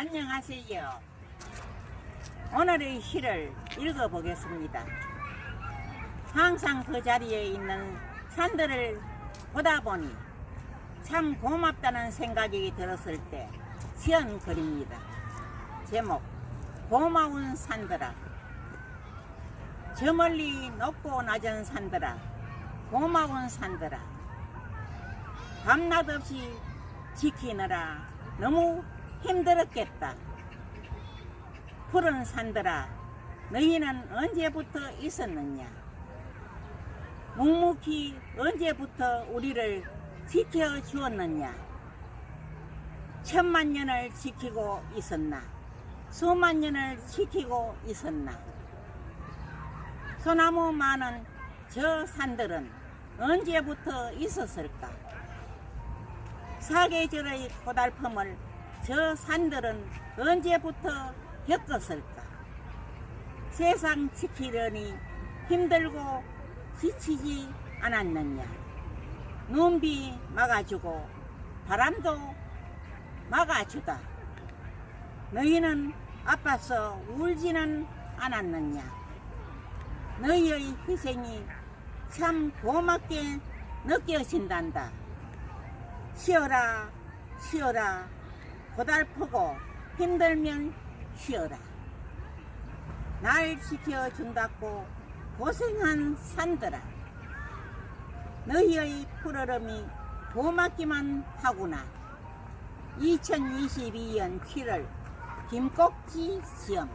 안녕하세요. 오늘의 시를 읽어보겠습니다. 항상 그 자리에 있는 산들을 보다 보니 참 고맙다는 생각이 들었을 때 지은 글입니다. 제목 고마운 산들아 저 멀리 높고 낮은 산들아 고마운 산들아 밤낮 없이 지키느라 너무 힘들었겠다. 푸른 산들아, 너희는 언제부터 있었느냐? 묵묵히 언제부터 우리를 지켜 주었느냐? 천만 년을 지키고 있었나? 수만 년을 지키고 있었나? 소나무 많은 저 산들은 언제부터 있었을까? 사계절의 고달픔을 저 산들은 언제부터 겪었을까? 세상 지키려니 힘들고 지치지 않았느냐? 눈비 막아주고 바람도 막아주다. 너희는 아파서 울지는 않았느냐? 너희의 희생이 참 고맙게 느껴진단다. 쉬어라, 쉬어라. 고달프고 힘들면 쉬어라. 날 지켜준다고 고생한 산들아. 너희의 푸르름이 고맙기만 하구나. 2022년 7월 김꼭지 시험